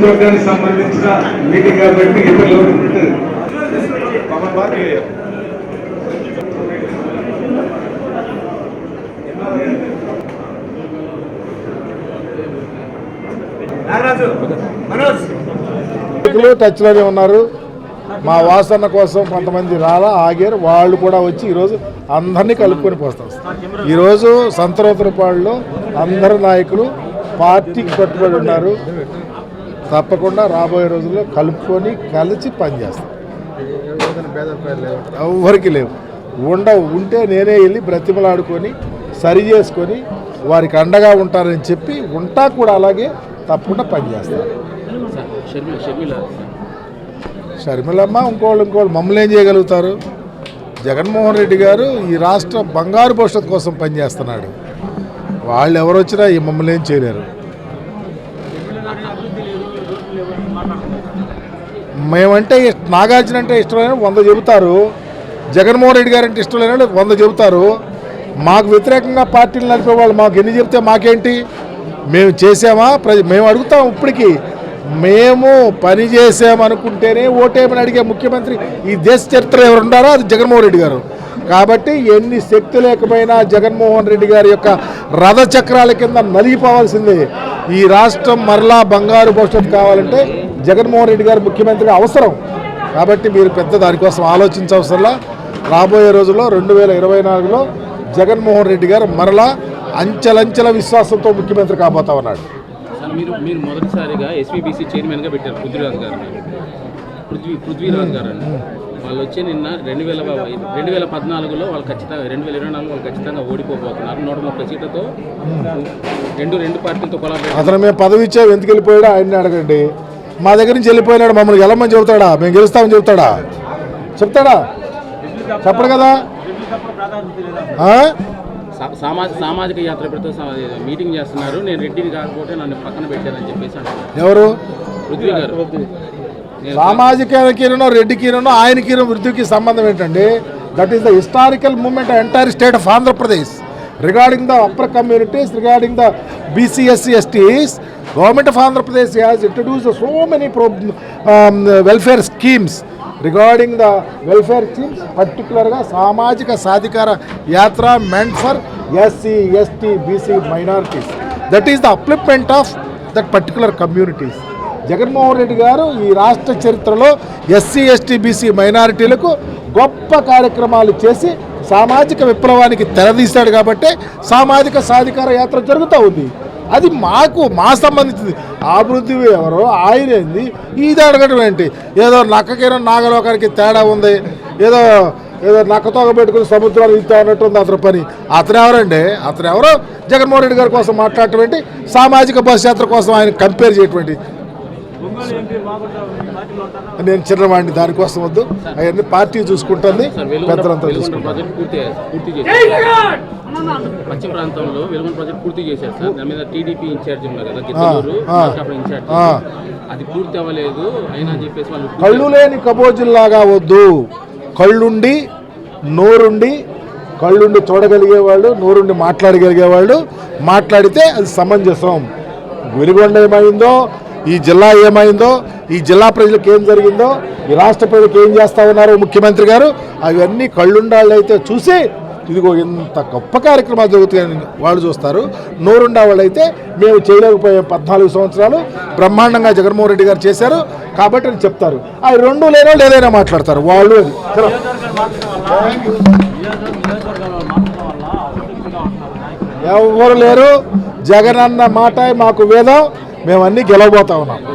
నియోజకవర్గానికి సంబంధించిన మీటింగ్ కాబట్టి ఇతరులు టచ్లోనే ఉన్నారు. మా వాసన కోసం కొంతమంది రాలా ఆగారు. వాళ్ళు కూడా వచ్చి ఈరోజు అందరినీ కలుపుకొని పోతాం ఈరోజు సంతరోత్తరపాడులో అందరు నాయకులు పార్టీకి కట్టుబడి ఉన్నారు. తప్పకుండా రాబోయే రోజుల్లో కలుపుకొని కలిసి పనిచేస్తాం ఎవరికి లేవు? ఉండవు. ఉంటే నేనే వెళ్ళి బ్రతిమలాడుకొని సరి చేసుకొని వారికి అండగా ఉంటారని చెప్పి ఉంటా కూడా అలాగే తప్పకుండా షర్మిల. షర్మిలమ్మ ఇంకోళ్ళు ఇంకోళ్ళు మమ్మల్ని ఏం చేయగలుగుతారు? జగన్మోహన్ రెడ్డి గారు ఈ రాష్ట్ర బంగారు భవిష్యత్తు కోసం పనిచేస్తున్నాడు వాళ్ళు ఎవరు వచ్చినా ఈ మమ్మల్ని ఏం చేయలేరు. మేమంటే నాగార్జున అంటే ఇష్టమైన వంద చెబుతారు. జగన్మోహన్ రెడ్డి గారు అంటే ఇష్టం లేని వంద చెబుతారు. మాకు వ్యతిరేకంగా పార్టీలు నడిపే వాళ్ళు మాకు ఎన్ని చెప్తే మాకేంటి? మేము చేసామా? ప్రజ మేము అడుగుతాం ఇప్పటికీ. మేము పని చేసామనుకుంటేనే ఓటేమని అడిగే ముఖ్యమంత్రి ఈ దేశ చరిత్ర ఎవరు అది జగన్మోహన్ రెడ్డి గారు. కాబట్టి ఎన్ని శక్తి లేకపోయినా జగన్మోహన్ రెడ్డి గారి యొక్క రథ చక్రాల కింద నలిగిపోవాల్సిందే. ఈ రాష్ట్రం మరలా బంగారు భవిష్యత్తు కావాలంటే జగన్మోహన్ రెడ్డి గారు ముఖ్యమంత్రి అవసరం. కాబట్టి మీరు పెద్ద దానికోసం ఆలోచించవసరంలా రాబోయే రోజుల్లో రెండు వేల ఇరవై నాలుగులో జగన్మోహన్ రెడ్డి గారు మరలా అంచెలంచెల విశ్వాసంతో ముఖ్యమంత్రి కాబోతా ఉన్నాడు మీరు మీరు మొదటిసారిగా ఎస్వీబీసీ చైర్మన్గా పెట్టారు పృథ్వీరాజ్ గారిని పృథ్వీ పృథ్వీరాజ్ గారు వాళ్ళు వచ్చి నిన్న రెండు వేల రెండు వేల పద్నాలుగులో వాళ్ళు ఖచ్చితంగా రెండు వేల ఇరవై నాలుగు వాళ్ళు ఖచ్చితంగా ఓడిపోబోతున్నారు. నూట ముప్పై సీట్లతో రెండు రెండు పార్టీలతో కొలాబరేట్ అతను మేము పదవి ఇచ్చా ఎందుకు వెళ్ళిపోయాడో ఆయన్ని అడగండి. మా దగ్గర నుంచి వెళ్ళిపోయినాడు మమ్మల్ని గెలమని చెబుతాడా? మేము గెలుస్తామని చెబుతాడా? చెప్తాడా? చెప్పడు కదా. సామాజిక యాత్ర మీటింగ్ చేస్తున్నారు. నేను రెడ్డిని కాకపోతే నన్ను పక్కన పెట్టారని చెప్పేసి ఎవరు? సామాజికీనో రెడ్డికినో ఆయనకినో వృద్ధికి సంబంధం ఏంటండి? That is the historical moment entire state of Andhra Pradesh regarding the upper communities regarding the BC SC STs government of Andhra Pradesh has introduce so many pro welfare schemes regarding the welfare schemes పర్టికులర్గా సామాజిక సాధికార యాత్ర meant for SC ST BC minorities that is the upliftment of that particular communities Jaganmohan Reddy గారు ఈ రాష్ట్ర చరిత్రలో SC ST BC మైనారిటీలకు గొప్ప కార్యక్రమాలు చేసి సామాజిక విప్లవానికి తెరదీశాడు కాబట్టి సామాజిక సాధికార యాత్ర జరుగుతూ ఉంది. అది మాకు మా సంబంధించింది. అభివృద్ధి ఎవరో ఆయనేంది ఇది అడగడం ఏంటి? ఏదో నక్కకైనా నాగలోకానికి తేడా ఉంది. ఏదో ఏదో నక్కతోక పెట్టుకుని సముద్రాలు ఇస్తా అన్నట్టు ఉంది అతని పని. అతను ఎవరండి? అతను ఎవరో? జగన్మోహన్ రెడ్డి గారి కోసం మాట్లాడటం సామాజిక బస్ యాత్ర కోసం ఆయన కంపేర్ చేయటువంటి నేను చిన్నవాడిని దానికోసం వద్దు. అవన్నీ పార్టీ చూసుకుంటుంది. పెద్దలంతా వెలుగొండ చూసుకుంటారు ప్రాజెక్ట్ పూర్తి పూర్తి చేశారు. పశ్చిమ ప్రాంతంలో వెలుగొండ ప్రాజెక్ట్ పూర్తి చేశారు సార్. దాని మీద టీడీపీ ఇన్ఛార్జ్ ఉన్నారు కదా గిద్దలూరు ఆ. మార్కాపురం ఇన్ఛార్జ్. ఆ. అది పూర్తి అవ్వలేదు. అయినా చెప్పేసి వాళ్ళు పూర్తి కళ్ళు లేని కబోజుల్లాగా వద్దు. కళ్ళుండి నోరుండి కళ్ళుండి చూడగలిగేవాళ్ళు నోరుండి మాట్లాడగలిగేవాళ్ళు. మాట్లాడితే అది సమంజసం. వెలుగొండ ఏమైందో ఈ జిల్లా ఏమైందో ఈ జిల్లా ప్రజలకు ఏం జరిగిందో ఈ రాష్ట్ర ప్రజలకు ఏం చేస్తా ఉన్నారో ముఖ్యమంత్రి గారు అవన్నీ కళ్ళుండాళ్ళు అయితే చూసి ఇదిగో ఇంత గొప్ప కార్యక్రమాలు జరుగుతాయని వాళ్ళు చూస్తారు. నోరుండా వాళ్ళు అయితే మేము చేయలేకపోయే పద్నాలుగు సంవత్సరాలు బ్రహ్మాండంగా జగన్మోహన్ రెడ్డి గారు చేశారు కాబట్టి అని చెప్తారు. అవి రెండు లేనో లేదైనా మాట్లాడతారు వాళ్ళు అది. ఎవరు లేరు? జగన్ అన్న మాట మాకు వేదం. మేము అన్నీ గెలవబోతా ఉన్నాం.